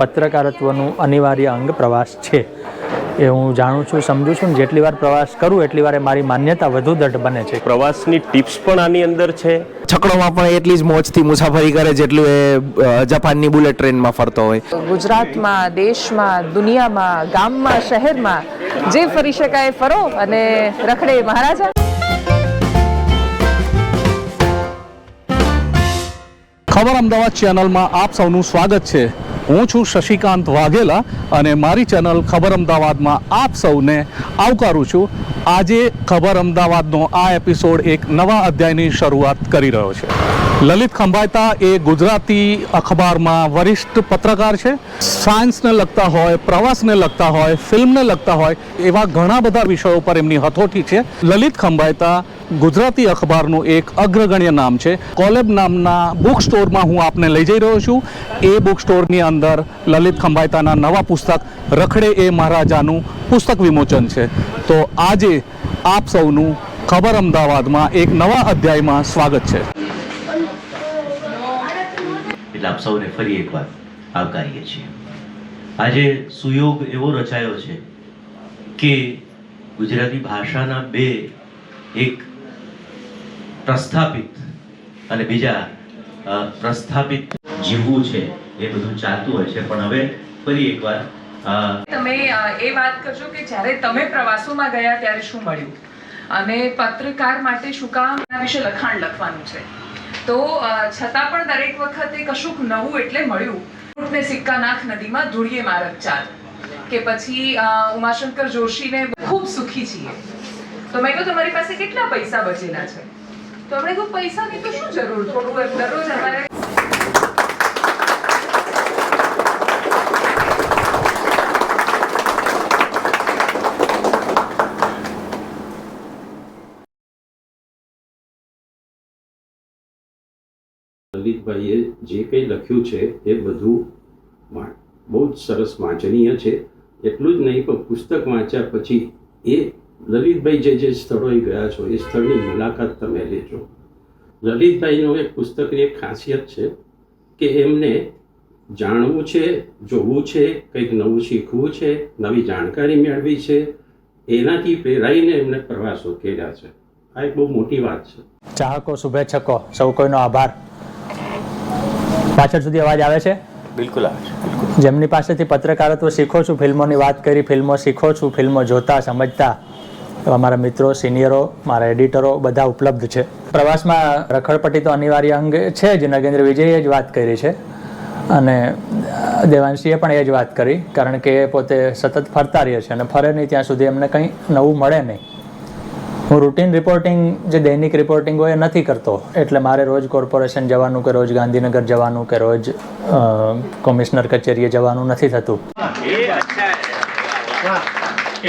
પત્રકારત્વનું અનિવાર્ય અંગ પ્રવાસ છે. એ હું જાણું છું સમજુ છું ને જેટલી વાર પ્રવાસ કરું એટલી વાર મારી માન્યતા વધુ દઢ બને છે. પ્રવાસની ટિપ્સ પણ આની અંદર છે? છકડોમાં પણ એટલી જ મોજથી મુસાફરી કરે જેટલું એ જપાનની જાપાનની બુલેટ ટ્રેનમાં ફરતો હોય. ગુજરાતમાં દેશમાં દુનિયામાં ગામમાં શહેરમાં જે ફરી શકાય ફરો અને રખડે મહારાજા. ખબર અમદાવાદ ચેનલમાં આપ સૌનું સ્વાગત છે. હું છું શશિકાંત વાઘેલા અને મારી ચેનલ ખબર અમદાવાદમાં આપ સૌને આવકારું છું. આજે ખબર અમદાવાદનો આ એપિસોડ એક નવા અધ્યાયની શરૂઆત કરી રહ્યો છે. લલિત ખંભાયતા એ ગુજરાતી અખબારમાં વરિષ્ઠ પત્રકાર છે. સાયન્સને લગતા હોય, પ્રવાસને લગતા હોય, ફિલ્મને લગતા હોય, એવા ઘણા બધા વિષયો પર એમની હથોટી છે. લલિત ખંભાયતા ગુજરાતી અખબારનું એક અગ્રગણ્ય નામ છે. કોલેબ નામના બુક સ્ટોરમાં હું આપને લઈ જઈ રહ્યો છું. એ બુક સ્ટોરની અંદર લલિત ખંભાયતાના નવા પુસ્તક રખડે એ મહારાજાનું પુસ્તક વિમોચન છે. તો આજે આપ સૌનું ખબર અમદાવાદમાં એક નવા અધ્યાયમાં સ્વાગત છે. એટલે આપ સૌને ફરી એકવાર આવકારીએ છીએ. આજે સુયોગ એવો રચાયો છે કે ગુજરાતી ભાષાના બે એક પ્રસ્થાપિત અને બીજા પ્રસ્થાપિત જીવવું છે એ બધું ચાલતું હોય છે. પણ હવે ફરી એકવાર તમે એ વાત કરજો કે જ્યારે તમે પ્રવાસોમાં ગયા ત્યારે શું મળ્યું? અને પત્રકાર માટે શું કામ? વિશે લખાણ લખવાનું છે. તો છતાં પણ દરેક વખતે કશુંક નવું એટલે મળ્યું. ઊંટને સિક્કા નાખ નદીમાં ધૂળીએ મારક ચાલ. કે પછી ઉમાશંકર જોશીને ખૂબ સુખી છીએ. તો મેં કહ્યું તમારી પાસે કેટલા પૈસા બચેલા છે? તો આપણે કહ્યું પૈસાની તો શું જરૂર? થોડું દરરોજ અમારે જે કંઈ લખ્યું છે એ બધું બહુ જ સરસ વાંચનીય છે. એટલું જ નહીં પણ પુસ્તક વાંચ્યા પછી એ લલિતભાઈ જે જે સ્થળોએ ગયા છો, એ સ્થળની મુલાકાત તમે લેજો. લલિતભાઈનું એક પુસ્તકની એક ખાસિયત છે કે એમને જાણવું છે, જોવું છે, કંઈક નવું શીખવું છે, નવી જાણકારી મેળવી છે. એનાથી પ્રેરાઈને એમને પ્રવાસો કર્યા છે. આ એક બહુ મોટી વાત છે. ચાહકો, શુભેચ્છકો. સૌ કોઈનો આભાર. પાછળ સુધી અવાજ આવે છે? બિલકુલ આવે છે જેમની પાસેથી પત્રકારત્વ શીખો છું ફિલ્મોની વાત કરી ફિલ્મો શીખો છું ફિલ્મો જોતા સમજતા અમારા મારા મિત્રો સિનિયરો મારા એડિટરો બધા ઉપલબ્ધ છે. પ્રવાસમાં રખડપટ્ટી તો અનિવાર્ય અંગ છે જ નગેન્દ્ર વિજયે જ વાત કરી છે. અને દેવાંશીએ પણ એ જ વાત કરી કારણ કે એ પોતે સતત ફરતા રહે છે અને ફરે નહીં ત્યાં સુધી એમને કંઈ નવું મળે નહીં. હું રૂટીન રિપોર્ટિંગ જે દૈનિક રિપોર્ટિંગ હોય એ નથી કરતો. એટલે મારે રોજ કોર્પોરેશન જવાનું કે રોજ ગાંધીનગર જવાનું કે રોજ કમિશનર કચેરીએ જવાનું નથી થતું.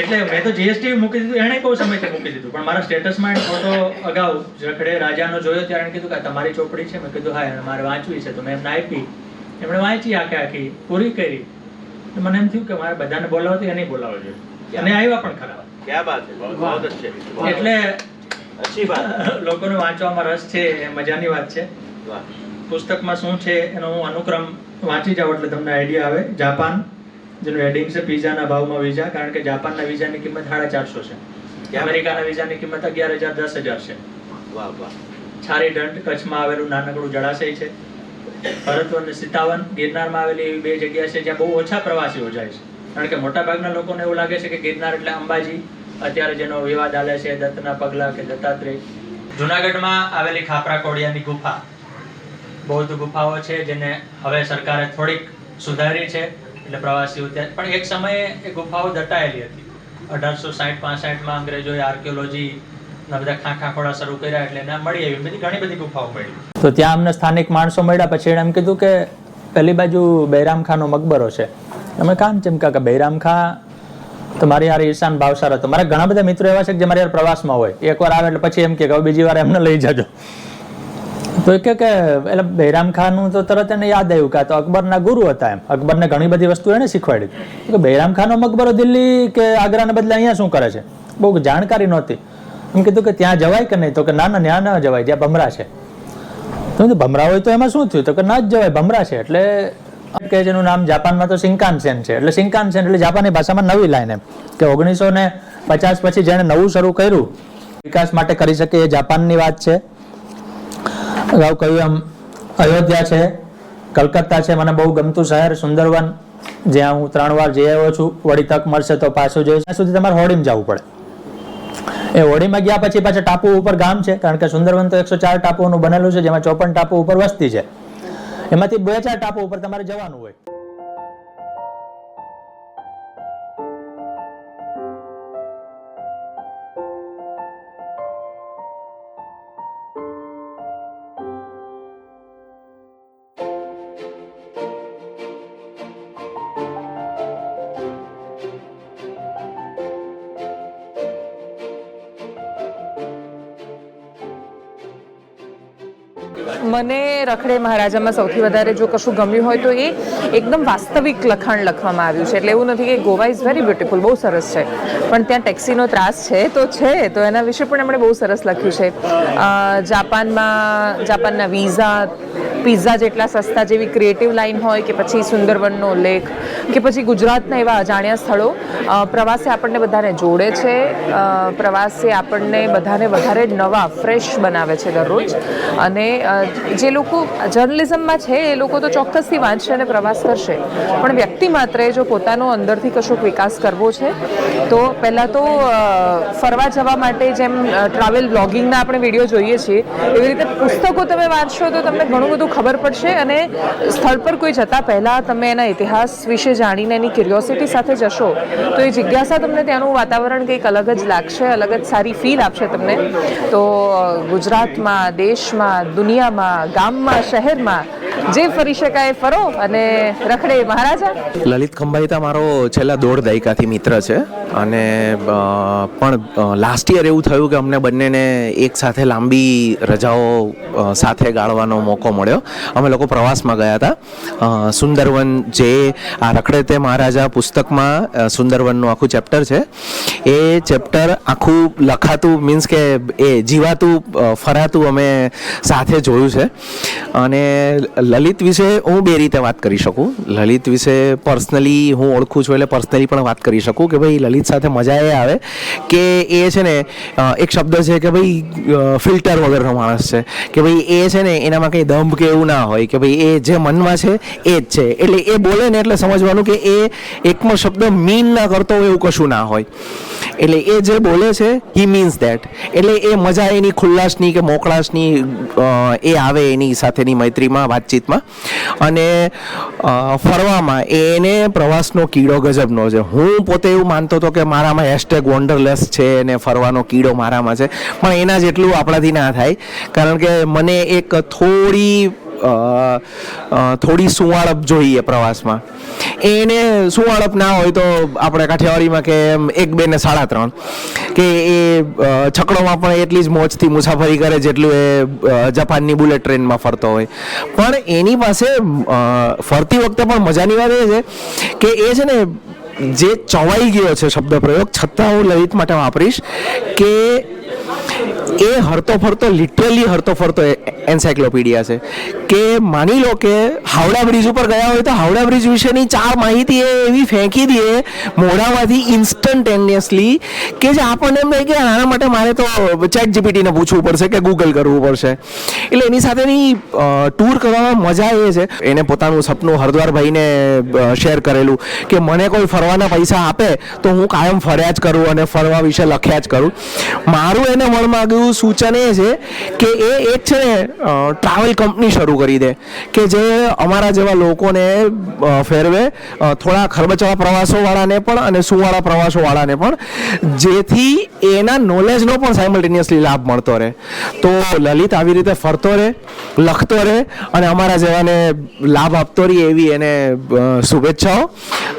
એટલે મેં તો જીએસટી મૂકી દીધું, એણે બહુ સમયથી મૂકી દીધું. પણ મારા સ્ટેટસમાં ફોટો અગાઉ રખડે રાજાનો જોયો ત્યારે કીધું કે તમારી ચોપડી છે. મેં કીધું, હા મારે વાંચવી છે. તો મેં એમને આપી. એમણે વાંચી આખે આખી, પૂરી કરી. મને એમ થયું કે મારે બધાને બોલાવો તો નહીં બોલાવો જોઈએ. અને આવ્યા પણ ખરા. ક્યાં બાત બહુ બહુ છે. એટલે અચ્છી વાત. લોકોને વાંચવામાં રસ છે એ મજાની વાત છે. વાહ. પુસ્તકમાં શું છે એનો હું અનુક્રમ વાંચી જાઉં એટલે તમને આઈડિયા આવે. જાપાન જેનું હેડિંગ છે પીઝાના ભાવમાં વિઝા કારણ કે જાપાનના વિઝાની કિંમત સાડા ચારસો છે. અમેરિકાના વિઝાની કિંમત અગિયાર હજાર દસ હજાર છે. વાહ વાહ. છારી દંડ કચ્છમાં આવેલું નાનકડું જળાશય છે. ભરતવન અને સીતાવન ગિરનારમાં આવેલી એવી બે જગ્યા છે જ્યાં બહુ ઓછા પ્રવાસીઓ જાય છે. કારણ કે મોટાભાગના લોકોને એવું લાગે છે કે ગિરનાર એટલે અંબાજી, અત્યારે જેનો વિવાદ આવે છે, દત્તના પગલા કે દત્તાત્રેય. જુનાગઢમાં આવેલી ખાપરા કોડિયાની ગુફા બૌદ્ધ ગુફાઓ છે, જેને હવે સરકારે થોડીક સુધારી છે, એટલે પ્રવાસીઓ ત્યાં પણ એક સમયે એ ગુફાઓ દટાયેલી હતી. અઢારસો સાઠ પાસઠમાં અંગ્રેજોએ આર્કિયોલોજી બધા ખાંખા ખોડા શરૂ કર્યા એટલે એને મળી આવી. બધી ઘણી બધી ગુફાઓ મળી. તો ત્યાં અમને સ્થાનિક માણસો મળ્યા. પછી એણે એમ કીધું કે પેલી બાજુ બૈરામ ખાનો મકબરો છે. અમે કામ ચમકા કે બૈરામ ખા મારી યાર ઈશાન ભાવસાર હતો મારા ઘણા બધા મિત્રો એવા છે કે જે મારી યાર પ્રવાસમાં હોય. એકવાર આવે એટલે પછી એમ કે બીજી વાર એમને લઈ જજો. તો કે કે, એટલે બૈરામ ખાનનું તો તરત એને યાદ આવ્યું કે તો અકબરના ગુરુ હતા એમ. અકબરને ઘણી બધી વસ્તુ એને શીખવાડી. કે બૈરામ ખાનો મકબરો દિલ્હી કે આગ્રાને બદલે અહીંયા શું કરે છે? બહુ જાણકારી નહોતી. એમ કીધું કે, ત્યાં જવાય કે નહીં? તો કે, ના ના, ત્યાં ના જવાય, જ્યાં ભમરા છે. તો ભમરા હોય તો એમાં શું થયું? તો કે, ના જ જવાય, ભમરા છે. એટલે કે જેનું નામ જાપાનમાં તો સિંકાનસેન છે. એટલે સિંકાનસેન એટલે જાપાની ભાષામાં નવી લાઈન એમ કે ઓગણીસો ને પચાસ પછી જેણે નવું શરૂ કર્યું, વિકાસ માટે કરી શકે એ જાપાનની વાત છે. અગાઉ કહ્યું એમ, અયોધ્યા છે, કલકત્તા છે, મને બહુ ગમતું શહેર સુંદરવન, જ્યાં હું ત્રણ વાર જઈ આવ્યો છું. વળી તક મળશે તો પાછું જઈશ. ત્યાં સુધી તમારે હોડીમાં જવું પડે. એ હોડીમાં ગયા પછી પાછા ટાપુ ઉપર ગામ છે, કારણ કે સુંદરવન તો એકસો ચાર ટાપુઓનું બનેલું છે, જેમાં ચોપન ટાપુ ઉપર વસ્તી છે. એમાંથી બે ચાર ટાપુ ઉપર તમારે જવાનું હોય. મને રખડે મહારાજામાં સૌથી વધારે જો કશું ગમ્યું હોય તો એ એકદમ વાસ્તવિક લખાણ લખવામાં આવ્યું છે. એટલે એવું નથી કે ગોવા ઇઝ વેરી બ્યુટીફુલ બહુ સરસ છે. પણ ત્યાં ટેક્સીનો ત્રાસ છે, તો છે, તો એના વિશે પણ એમણે બહુ સરસ લખ્યું છે. જાપાનમાં, જાપાનના વિઝા પિઝા જેટલા સસ્તા જેવી ક્રિએટિવ લાઈન હોય કે પછી સુંદરવનનો ઉલ્લેખ કે પછી ગુજરાતના એવા અજાણ્યા સ્થળો પ્રવાસે આપણને બધાને જોડે છે. પ્રવાસે આપણને બધાને વધારે નવા ફ્રેશ બનાવે છે દરરોજ. અને જે લોકો જર્નલિઝમમાં છે, એ લોકો તો ચોક્કસથી વાંચશે અને પ્રવાસ કરશે. પણ વ્યક્તિ માત્રે જો પોતાનો અંદરથી કશોક વિકાસ કરવો છે, તો પહેલાં તો ફરવા જવા માટે જેમ ટ્રાવેલ બ્લોગિંગના આપણે વીડિયો જોઈએ છીએ, એવી રીતે પુસ્તકો તમે વાંચશો તો તમને ઘણું બધું ખબર પડશે અને સ્થળ પર કોઈ જતાં પહેલાં તમે એના ઇતિહાસ વિશે જાણીને એની ક્યુરિયોસિટી સાથે જશો, તો એ જિજ્ઞાસા તમને ત્યાંનું વાતાવરણ કંઈક અલગ જ લાગશે, અલગ જ સારી ફીલ આપશે તમને. તો ગુજરાતમાં, દેશમાં, દુનિયામાં, ગામમાં, શહેરમાં જે ફરી શકાય ફરો અને રખડે. મહારાજા? લલિત ખંભાઈતા મારો છેલ્લા દોઢ દાયકાથી મિત્ર છે અને પણ લાસ્ટ યર એવું થયું કે અમને બંનેને એક સાથે લાંબી રજાઓ સાથે ગાળવાનો મોકો મળ્યો. અમે લોકો પ્રવાસમાં ગયા હતા. સુંદરવન જે આ રખડે તે મહારાજા પુસ્તકમાં સુંદરવનનું આખું ચેપ્ટર છે. એ ચેપ્ટર આખું લખાતું મીન્સ કે એ જીવાતું ફરાતું અમે સાથે જોયું છે. અને લલિત વિશે હું બે રીતે વાત કરી શકું. લલિત વિશે પર્સનલી હું ઓળખું છું એટલે પર્સનલી પણ વાત કરી શકું કે ભાઈ લલિત સાથે મજા એ આવે કે એ છે ને એક શબ્દ છે કે ભાઈ ફિલ્ટર વગરનો માણસ છે. કે ભાઈ એ છે ને એનામાં કંઈ દંભ કે એવું ના હોય કે ભાઈ એ જે મનમાં છે એ જ છે. એટલે એ બોલે ને એટલે સમજવાનું કે એ એકમાં શબ્દ મીન ના કરતો હોય એવું કશું ના હોય. એટલે એ જે બોલે છે હી મીન્સ દેટ એટલે એ મજા એની ખુલ્લાશની કે મોકળાશની એ આવે એની સાથેની મૈત્રીમાં, વાતચીતમાં. અને ફરવામાં એને પ્રવાસનો કીડો ગજબનો છે. હું પોતે એવું માનતો હતો કે મારામાં હેશટેગ વોન્ડરલેસ છે ને ફરવાનો કીડો મારામાં છે. પણ એના જેટલું આપણાથી ના થાય. કારણ કે મને એક થોડી થોડી સુવાળપ જોઈએ પ્રવાસમાં. એને સુવાળપ ના હોય તો આપણે કાઠિયાવાડીમાં કે એમ એક, બે ને સાડા ત્રણ. કે એ છકડોમાં પણ એટલી જ મોજથી મુસાફરી કરે જેટલું એ જાપાનની બુલેટ ટ્રેનમાં ફરતો હોય. પણ એની પાસે ફરતી વખતે પણ મજાની વાત એ છે કે એ છે ને જે ચવાઈ ગયો છે શબ્દ પ્રયોગ છતાં હું લલિત માટે વાપરીશ કે એ હરતો ફરતો લિટરલી હરતો ફરતો એન્સાયક્લોપીડિયા છે. કે માની લો કે હાવડા બ્રિજ ઉપર ગયા હોય તો હાવડા બ્રિજ વિશેની ચાર માહિતી એ એવી ફેંકી દે મોઢામાંથી ઇન્સ્ટન્ટેનિયસલી કે જે આપણને એમ થાય કે આના માટે મારે તો ચેટ જીપીટીને પૂછવું પડશે કે ગૂગલ કરવું પડશે. એટલે એની સાથેની ટૂર કરવામાં મજા એ છે. એને પોતાનું સપનું હરદ્વારભાઈને શેર કરેલું કે મને કોઈ ફરવાના પૈસા આપે તો હું કાયમ ફર્યા જ કરું અને ફરવા વિશે લખ્યા જ કરું. મારું એને મળમાં ગયું સૂચન એ છે કે એ એક છે ને ટ્રાવેલ કંપની શરૂ કરી દે, કે જે અમારા જેવા લોકોને ફેરવે થોડા ખરબચવા પ્રવાસોવાળાને પણ અને સુવાળા પ્રવાસોવાળાને પણ, જેથી એના નોલેજનો પણ સાયમલ્ટેનિયસલી લાભ મળતો રહે. તો લલિત આવી રીતે ફરતો રહે, લખતો રહે અને અમારા જેવાને લાભ આપતો રહે એવી એને શુભેચ્છાઓ.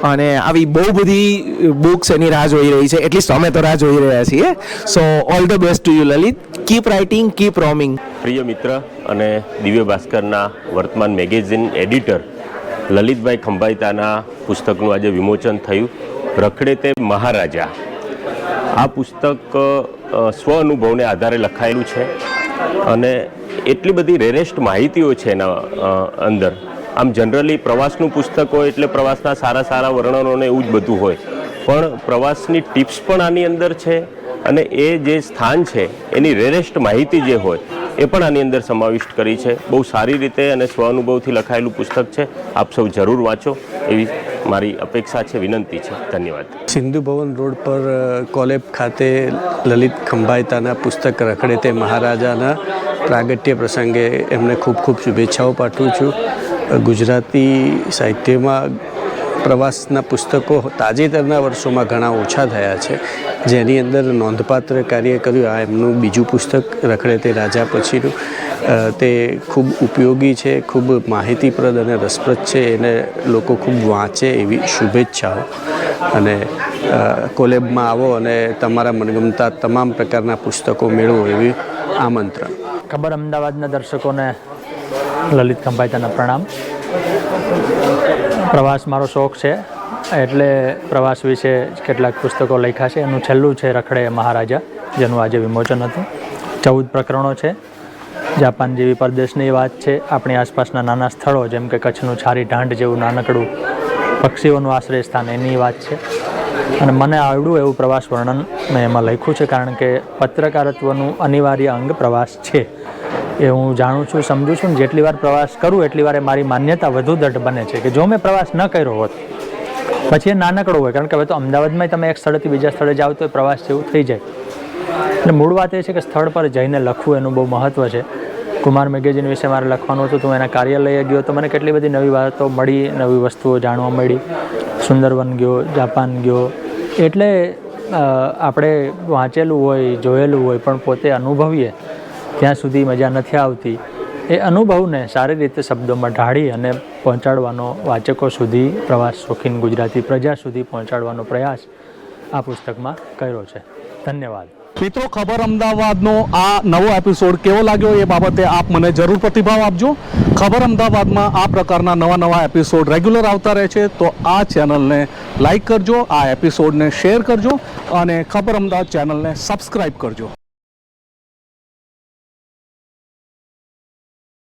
અને આવી બહુ બધી બુક્સ એની રાહ જોઈ રહી છે, એટલીસ્ટ અમે તો રાહ જોઈ રહ્યા છીએ. So all the best to you Lalit. Keep writing keep roaming પ્રિય મિત્ર અને દિવ્ય ભાસ્કરના વર્તમાન મેગેઝિન એડિટર લલિતભાઈ ખંભાઈતાના પુસ્તકનું આજે વિમોચન થયું. રખડે તે મહારાજા. આ પુસ્તક સ્વ અનુભવને આધારે લખાયેલું છે અને એટલી બધી રેરેસ્ટ માહિતીઓ છે એના અંદર. આમ જનરલી પ્રવાસનું પુસ્તક હોય એટલે પ્રવાસના સારા સારા વર્ણનોને એવું જ બધું હોય. પણ પ્રવાસની ટિપ્સ પણ આની અંદર છે. અને એ જે સ્થાન છે, એની રેરેસ્ટ માહિતી જે હોય, એ પણ આની અંદર સમાવિષ્ટ કરી છે. બહુ સારી રીતે અને સ્વઅનુભવથી લખાયેલું પુસ્તક છે. આપ સૌ જરૂર વાંચો. એવી મારી અપેક્ષા છે, વિનંતી છે. ધન્યવાદ. સિંધુ ભવન રોડ પર કોલેબ ખાતે લલિત ખંભાયતાના પુસ્તક રખડે તે મહારાજાના પ્રાગટ્ય પ્રસંગે એમને ખૂબ ખૂબ શુભેચ્છાઓ પાઠવું છું. ગુજરાતી સાહિત્યમાં પ્રવાસના પુસ્તકો તાજેતરના વર્ષોમાં ઘણા ઓછા થયા છે. જેની અંદર નોંધપાત્ર કાર્ય કર્યું. આ એમનું બીજું પુસ્તક, રખડે તે રાજા પછીનું તે ખૂબ ઉપયોગી છે, ખૂબ માહિતીપ્રદ અને રસપ્રદ છે. એને લોકો ખૂબ વાંચે એવી શુભેચ્છાઓ. અને કોલેબમાં આવો અને તમારા મનગમતા તમામ પ્રકારના પુસ્તકો મેળવો એવી આમંત્રણ. ખબર અમદાવાદના દર્શકોને લલિત ખંભાઈતાના પ્રણામ. પ્રવાસ મારો શોખ છે. એટલે પ્રવાસ વિશે કેટલાક પુસ્તકો લખ્યા છે. એનું છેલ્લું છે રખડે મહારાજા, જેનું આજે વિમોચન હતું. ચૌદ પ્રકરણો છે. જાપાન જેવી પરદેશની વાત છે. આપણી આસપાસના નાના સ્થળો, જેમ કે કચ્છનું છારી ઢાંડ જેવું નાનકડું પક્ષીઓનું આશ્રય સ્થાન, એની વાત છે. અને મને આવડું એવું પ્રવાસ વર્ણન મેં એમાં લખ્યું છે, કારણ કે પત્રકારત્વનું અનિવાર્ય અંગ પ્રવાસ છે. એ હું જાણું છું, સમજુ છું ને જેટલી વાર પ્રવાસ કરું એટલી વાર એ મારી માન્યતા વધુ દઢ બને છે કે જો મેં પ્રવાસ ન કર્યો હોત, પછી એ નાનકડો હોય, કારણ કે હવે તો અમદાવાદમાં તમે એક સ્થળેથી બીજા સ્થળે જાઓ તો એ પ્રવાસ જેવું થઈ જાય. એટલે મૂળ વાત એ છે કે સ્થળ પર જઈને લખવું એનું બહુ મહત્ત્વ છે. કુમાર મેગેઝિન વિશે મારે લખવાનું હતું, તો એના કાર્યાલયે ગયો તો મને કેટલી બધી નવી વાતો મળી, નવી વસ્તુઓ જાણવા મળી. સુંદરવન ગયો, જાપાન ગયો, એટલે આપણે વાંચેલું હોય, જોયેલું હોય, પણ પોતે અનુભવીએ. ત્યાં સુધી મજા નથી આવતી. એ અનુભવને સારી રીતે શબ્દોમાં ઢાળી અને પહોંચાડવાનો વાચકો સુધી, પ્રવાસ શોખીન ગુજરાતી પ્રજા સુધી પહોંચાડવાનો પ્રયાસ આ પુસ્તકમાં કર્યો છે. ધન્યવાદ. મિત્રો, ખબર અમદાવાદનો આ નવો એપિસોડ કેવો લાગ્યો એ બાબતે આપ મને જરૂર પ્રતિભાવ આપજો. ખબર અમદાવાદમાં આ પ્રકારના નવા નવા એપિસોડ રેગ્યુલર આવતા રહે છે, તો આ ચેનલને લાઈક કરજો, આ એપિસોડને શેર કરજો અને ખબર અમદાવાદ ચેનલને સબસ્ક્રાઈબ કરજો.